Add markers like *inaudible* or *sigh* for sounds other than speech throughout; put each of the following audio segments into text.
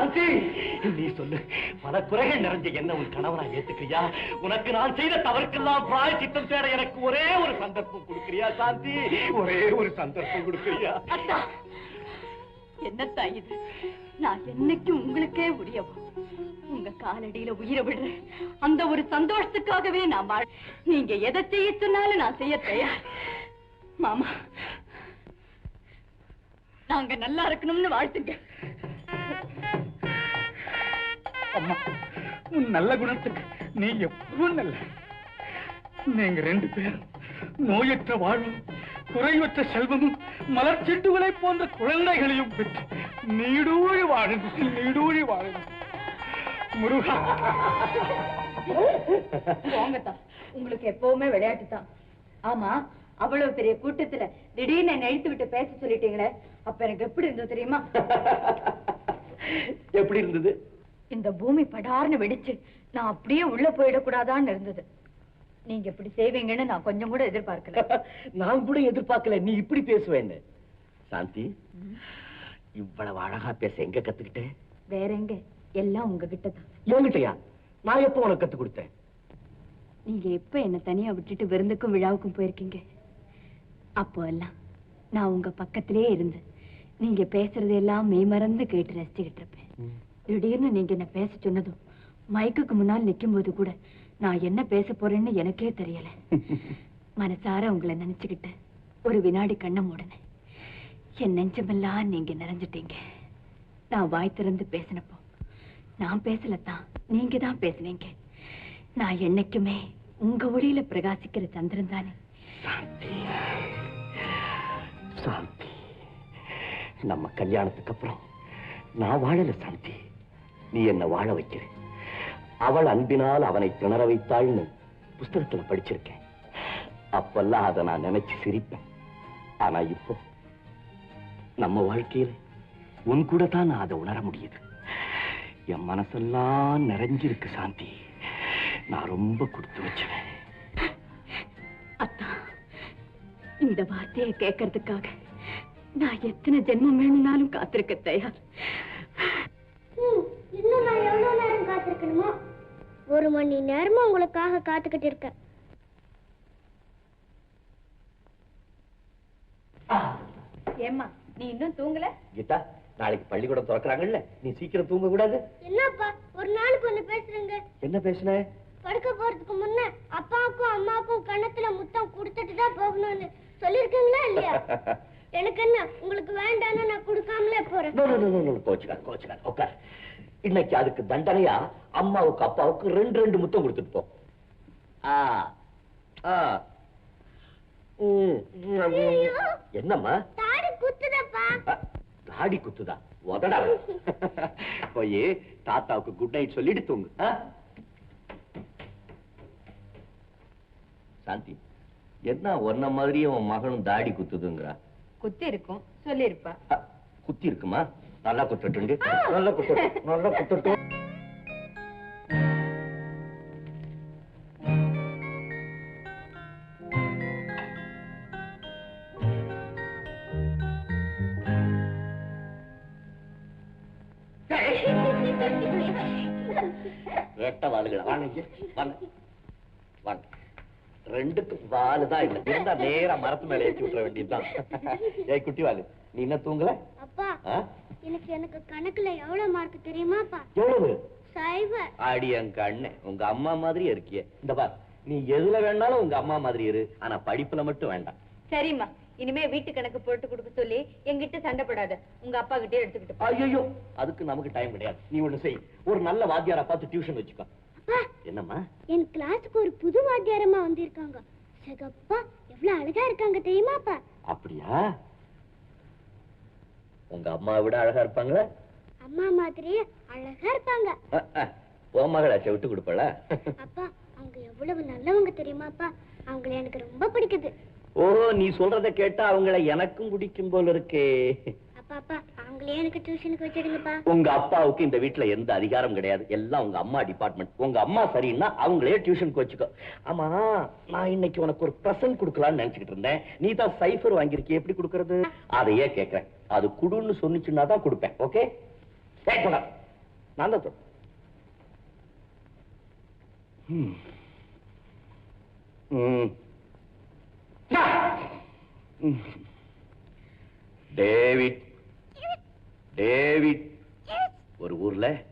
சாந்தி நீ சொல்லு பல குறைகள் நிறைஞ்ச என்ன உன் கணவனா ஏத்துக்கிறியா? உனக்கு நான் செய்த தவறுக்கெல்லாம் பிராய் சித்தம் தேட எனக்கு ஒரே ஒரு சந்தர்ப்பம் கொடுக்கிறியா சாந்தி? ஒரே ஒரு சந்தர்ப்பம் கொடுக்கிறியா? அத்தா என்னத்தா இது? நான் என்னைக்கு உங்களுக்கே உரியவா உங்க காலடியில உயிரை விடுறேன் அந்த ஒரு சந்தோஷத்துக்காகவே நான் நீங்க எதை செய்ய சொன்னாலும் நான் செய்ய தயார். மாமா நாங்க நல்லா இருக்கணும்னு வாழ்த்துங்க. அம்மா உன் நல்ல குணத்துக்கு நீ எப்பவும் நல்ல. நீங்க ரெண்டு பேரும் நோயற்ற வாழ்வும் குறைவற்ற செல்வமும் மலர் செண்டுகளை போன்ற குழந்தைகளையும் பெற்று நீடூழி வாழுங்க நீடூழி வாழுங்க முருகா. உங்களுக்கு எப்பவுமே விளையாட்டு தான். ஆமா அவ்வளவு பெரிய கூட்டத்துல திடீர்னு என்னை இழுத்து விட்டு பேச சொல்லிட்டீங்களே அப்ப எனக்கு எப்படி இருந்தது தெரியுமா? *laughs* எப்படி இருந்தது? இந்த பூமி படார்னு வெடிச்சு நான் அப்படியே உள்ள போயிடக்கூடாதான்னு இருந்தது. நீங்க இப்படி செய்வீங்கன்னு நான் கொஞ்சம் கூட எதிர்பார்க்கல. *laughs* நான் கூட எதிர்பார்க்கல. நீ இப்படி பேசுவேன்னு. சாந்தி இவ்வளவு அழகா பேச எங்க கத்துக்கிட்ட? வேற எங்க? எல்லாம் உங்ககிட்ட தான். என்கிட்டயா? நான் எப்போ உனக்கு கத்து கொடுத்தேன்? நீங்க எப்ப என்ன தனியா விட்டுட்டு விருந்துக்கும் விழாவுக்கும் போயிருக்கீங்க? அப்போ எல்லாம் நான் உங்க பக்கத்திலே இருந்து நீங்க பேசுறது எல்லாம் மெய்மறந்து கேட்டு ரசிச்சுக்கிட்டு இருப்பேன். திடீர்னு நீங்க என்ன பேச சொன்னதும் மைக்குக்கு முன்னால் நிக்கும் போது கூட நான் என்ன பேச போறேன்னு எனக்கே தெரியல. *laughs* மனசார உங்களை நினைச்சுக்கிட்டு ஒரு வினாடி கண்ணை மூடினேன். என் நெஞ்சமெல்லாம் நீங்க நிறைஞ்சிட்டீங்க. நான் வாய் திறந்து பேசினப்போ நான் பேசலத்தான் நீங்க தான் பேசுனீங்க. நான் என்னைக்குமே உங்க ஒளியில பிரகாசிக்கிற சந்திரன் தானே. சாந்தி. நம்ம கல்யாணத்துக்கு அப்புறம் நான் வாழல சாந்தி. நீ என்ன வாழ வைக்கிற அவள் அன்பினால் அவனை திணற வைத்தாள்னு புஸ்தகத்துல படிச்சிருக்கேன். அப்பெல்லாம் அதை நான் நினைச்சு சிரிப்பேன். ஆனா இப்போ நம்ம வாழ்க்கையில உன் கூட தான் நான் அதை உணர முடியுது. என் மனசெல்லாம் நிறைஞ்சிருக்கு சாந்தி. நான் ரொம்ப கொடுத்து வச்சுவேன். அத்தா இந்த வார்த்தையை கேட்கறதுக்காக நான் எத்தனை ஜென்மம் வேணும்னாலும் காத்திருக்க தயார். காத்திருக்கணுமோ ஒரு மணி நேரமா உங்களுக்காக காத்துக்கிட்டு இருக்கேன். ஏம்மா நீ இன்னும் தூங்கல? கீதா நாளைக்கு பள்ளிக்கூடம் திறக்கறாங்கல்ல நீ சீக்கிரம் தூங்க கூடாது என்னப்பா ஒரு நாளுக்கு ஒண்ணு பேசுறீங்க. என்ன பேசுன? படுக்க போறதுக்கு முன்ன அப்பாவுக்கும் அம்மாவுக்கும் கண்ணத்துல முத்தம் கொடுத்துட்டு தான் போகணும்னு சொல்லிருக்கீங்களா இல்லையா? *laughs* எனக்கு என்ன உங்களுக்கு வேண்டாம்னு நான் கொடுக்காமலே போறேன். No, no, no, no, no, கோச்சுக்காத கோச்சுக்காத உட்கார். இன்னைக்கு அதுக்கு தண்டனையா அம்மாவுக்கு அப்பாவுக்கு ரெண்டு ரெண்டு முத்தம் கொடுத்துட்டு. என்னம்மா? தாடி குத்துதப்பா. அ, தாடி குத்துதா? உதடா. போய் தாத்தாவுக்கு குட் நைட் சொல்லிட்டு தூங்கு? சாந்தி என்ன ஒன்ன மாதிரியே உன் மகனும் தாடி குத்துதுங்கிறா? குத்தி இருக்கும் சொல்லிருப்பா. அ, குத்தி இருக்குமா நல்லா குத்துட்டு நல்லா குத்தட்டும் நல்லா குத்தட்டும் ரெட்ட வாங்க வாங்க. ரெண்டுக்கும் வாலு தான் இல்ல. இருந்தா நேரா மரத்து மேல ஏற்றி விட்டுற வேண்டியதுதான். ஏய் குட்டி வாலு நீ என்ன தூங்கல? எனக்கு எனக்கு கணக்குல எவ்வளவு மார்க் தெரியுமாப்பா எவ்வளவு? சைபர் அடி என் கண்ணு. உங்க அம்மா மாதிரியே இருக்கியே. இந்த பார் நீ எதுல வேணாலும் உங்க அம்மா மாதிரி இரு. ஆனா படிப்புல மட்டும் வேண்டாம். சரிம்மா. இனிமே வீட்டு கணக்கு போட்டு கொடுக்க சொல்லி என்கிட்ட சண்டை போடாத. உங்க அப்பா கிட்டே எடுத்துக்கிட்டு போ. ஐயோ அதுக்கு நமக்கு டைம் கிடையாது. நீ ஒண்ணு செய். ஒரு நல்ல வாத்தியாரா பார்த்து டியூஷன் வச்சுக்கோ. அப்பா என்னம்மா? என் கிளாஸுக்கு ஒரு புது வாத்தியாரமா வந்திருக்காங்க. சகப்பா எவ்வளவு அழகா இருக்காங்க தெரியுமாப்பா அப்படியா? உங்க அம்மாவை விட அழகா இருப்பாங்களா? அம்மா மாதிரியே அழகா இருப்பாங்க. உன் மகளாச்சே விட்டு கொடுப்பல அப்பா அவங்க எவ்வளவு நல்லவங்க தெரியுமாப்பா? அவங்கள எனக்கு ரொம்ப பிடிக்குது. ஓ நீ சொல்றத கேட்டா அவங்கள எனக்கும் பிடிக்கும் போல இருக்கே. அப்பா எனக்கு டியூஷனுக்கு வச்சிடுங்கப்பா உங்க அப்பாவுக்கு இந்த எந்த அதிகாரம் கிடையாது. எல்லாம் உங்க அம்மா டிபார்ட்மெண்ட் உங்க அம்மா சரின்னா அவங்களே டியூஷனுக்கு வச்சுக்கோ. ஆமா நான் இன்னைக்கு உனக்கு ஒரு பிரசன்ட் கொடுக்கலாம்னு நினைச்சுக்கிட்டு இருந்தேன். நீ தான் சைஃபர் எப்படி கொடுக்கறது? அதையே கேட்கறேன் அது குடுன்னு சொன்னிச்சுன்னா தான் கொடுப்பேன் ஓகே நான் தான் ம். ம். டேவிட். டேவிட். ஒரு ஊர்ல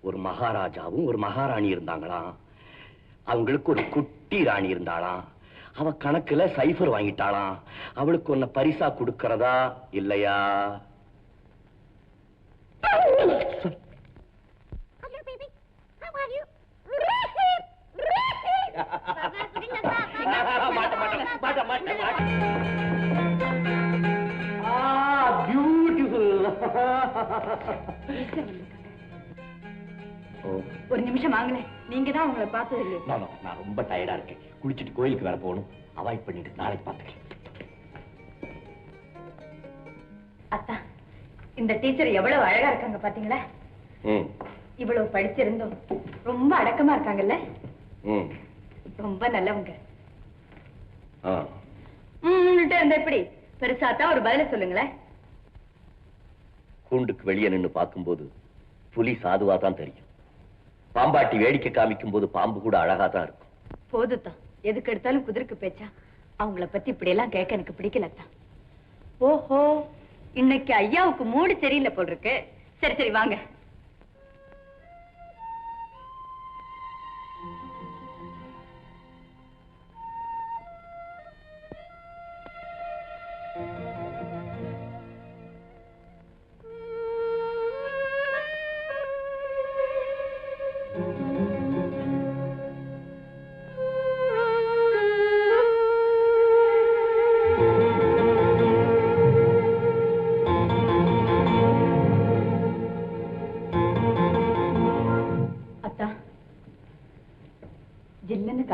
ஒரு மகாராஜாவும் ஒரு மகாராணி இருந்தாங்களாம். அவங்களுக்கு ஒரு குட்டி ராணி இருந்தாளாம். அவ கணக்குல சைஃபர் வாங்கிட்டாளாம். அவளுக்கு ஒன்ன பரிசா கொடுக்கறதா இல்லையா. *laughs* மாட்ட, மாட்ட, மாட்ட, மாட்ட, ஒரு நிமிஷம் வாங்கல நீங்க தான் உங்களை பார்த்தது நான் ரொம்ப டயர்டா இருக்கேன் குளிச்சிட்டு கோயிலுக்கு வேற போகணும் அவாய்ட் பண்ணிட்டு நாளைக்கு பார்த்துக்கலாம் அத்தா இந்த டீச்சர் எவ்வளவு அழகா இருக்காங்க பாத்தீங்களா இவ்வளவு படிச்சிருந்தோம் ரொம்ப அடக்கமா இருக்காங்கல்ல ரொம்ப நல்லவங்க ம்னுட்டு இருந்தா எப்படி பெருசாத்தான் ஒரு பதில சொல்லுங்களேன் கூண்டுக்கு வெளியே நின்னு பார்க்கும்போது புலி சாதுவா தான் தெரியும். பாம்பாட்டி வேடிக்கை காமிக்கும் போது பாம்பு கூட அழகா தான் இருக்கும். போதுத்தான் எதுக்கு எடுத்தாலும் குதிருக்கு பேச்சா அவங்கள பத்தி இப்படி எல்லாம் கேட்க எனக்கு பிடிக்கலத்தான் ஓஹோ இன்னைக்கு ஐயாவுக்கு மூடு சரியில்லை போல் இருக்கு. சரி சரி வாங்க.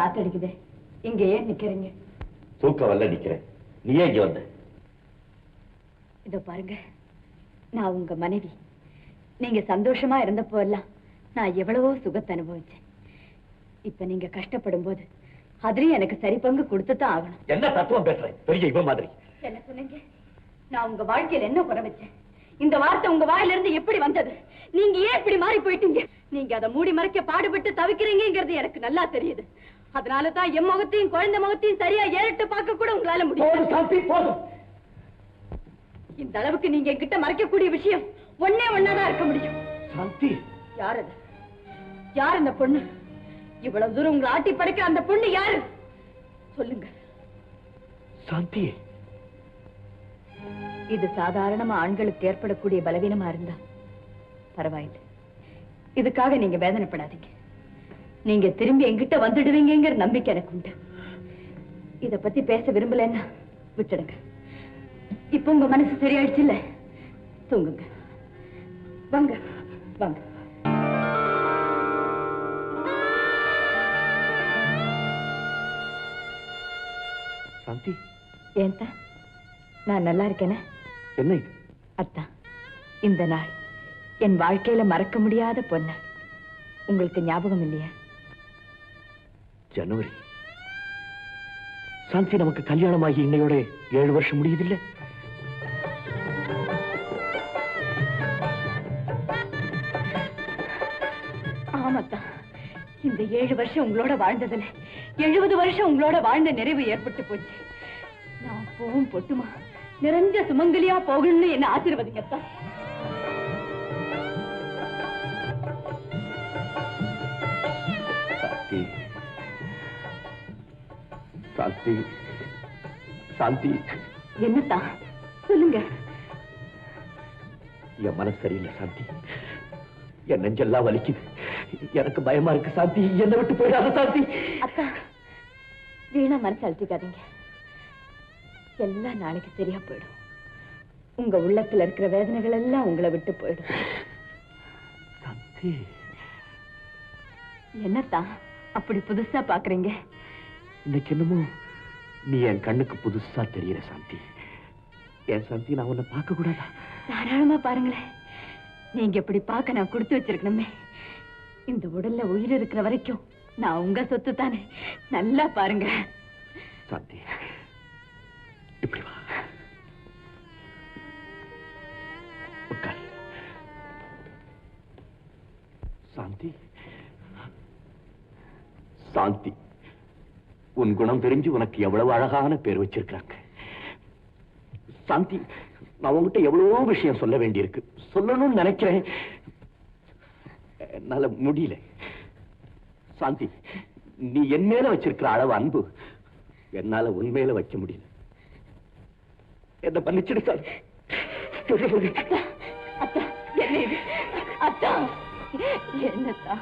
காத்தடிக்குதே. இங்க ஏன் நிக்கிறீங்க? தூக்கம் வரல நிக்கிறேன். நீயே இங்க வந்த? இதோ பாருங்க. நான் உங்க மனைவி. நீங்க சந்தோஷமா இருந்தப்போ எல்லாம் நான் எவ்வளவோ சுகத்தை அனுபவிச்சேன். இப்ப நீங்க கஷ்டப்படும் போது அதுலயும் எனக்கு சரி பங்கு கொடுத்துதான் ஆகணும். என்ன தத்துவம் பேசுறேன்? பெரிய இவ மாதிரி. என்ன சொன்னீங்க நான் உங்க வாழ்க்கையில என்ன குறை வச்சேன்? இந்த வார்த்தை உங்க வாயில இருந்து எப்படி வந்தது? நீங்க ஏன் இப்படி மாறி போயிட்டீங்க? நீங்க அதை மூடி மறைக்க பாடுபட்டு தவிக்கிறீங்கிறது எனக்கு நல்லா தெரியுது. அதனால தான் என் முகத்தையும் குழந்தை முகத்தையும் சரியா ஏறிட்டு பார்க்க கூட உங்களால முடியும் இந்த அளவுக்கு நீங்க என்கிட்ட மறைக்கக்கூடிய விஷயம் ஒண்ணே ஒண்ணாதான் இருக்க முடியும். சாந்தி யார் அது? யார் அந்த பொண்ணு? இவ்வளவு தூரம் உங்களை ஆட்டி படைக்கிற அந்த பொண்ணு யாரு? சொல்லுங்க. சாந்தி இது சாதாரணமா ஆண்களுக்கு ஏற்படக்கூடிய பலவீனமா இருந்தா பரவாயில்லை. இதுக்காக நீங்க வேதனைப்படாதீங்க. நீங்க திரும்பி என்கிட்ட வந்துடுவீங்கங்கிற நம்பிக்கை எனக்கு உண்டு. இத பத்தி பேச விரும்பலன்னா விட்டுடுங்க. இப்ப உங்க மனசு சரியாயிடுச்சு இல்ல தூங்குங்க. வாங்க வாங்க. சாந்தி. ஏன்டா நான் நல்லா இருக்கேனே? என்ன இது? அத்தா இந்த நாள் என் வாழ்க்கையில மறக்க முடியாத பொன்னாள். உங்களுக்கு ஞாபகம் இல்லையா? ஜனவரி. சாந்தி நமக்கு கல்யாணமாகி இன்னையோட ஏழு வருஷம் முடியுதில்லை? ஆமாத்தா. இந்த ஏழு வருஷம் உங்களோட வாழ்ந்ததுல எழுபது வருஷம் உங்களோட வாழ்ந்த நிறைவு ஏற்பட்டு போச்சு. நான் போவும் பொட்டுமா நிறைஞ்ச சுமங்கலியா போகணும்னு என்ன ஆசீர்வதிங்க சாந்தி. சாந்தி. என்னத்தா? சொல்லுங்க. என் மனசு சரியில்லை சாந்தி. என் நெஞ்செல்லாம் வலிக்குது. எனக்கு பயமா இருக்கு சாந்தி. என்னை விட்டு போயிடாத சாந்தி. அத்தா வீணா மனசு அழுத்திக்காதீங்க எல்லாம் நாளைக்கு சரியா போயிடும். உங்க உள்ளத்துல இருக்கிற வேதனைகள் எல்லாம் உங்களை விட்டு போயிடும். சாந்தி. என்னத்தா அப்படி புதுசா பாக்குறீங்க? இன்னைக்கு என்னமோ நீ என் கண்ணுக்கு புதுசா தெரியற சாந்தி. என் சாந்தி நான் உன்னை பார்க்க கூடாதா? தாராளமா பாருங்களேன். நீங்க இப்படி பார்க்க நான் கொடுத்து வச்சிருக்கணுமே. இந்த உடல்ல உயிர் இருக்கிற வரைக்கும் நான் உங்க சொத்து தானே நல்லா பாருங்க. சாந்தி இப்படி வா. உன் குணம் தெரிஞ்சு உனக்கு எவ்வளவு அழகான பேர் வச்சிருக்கிறாங்க. சாந்தி நான் உங்ககிட்ட எவ்வளவோ விஷயம் சொல்ல வேண்டியிருக்கு. சொல்லணும்னு நினைக்கிறேன். என்னால முடியல. சாந்தி நீ என் மேல வச்சிருக்கிற அளவு அன்பு என்னால உன் மேல வைக்க முடியல. என்ன பண்ணிச்சிடு சாந்தி. அத்தா என்ன அத்தா என்னத்தா.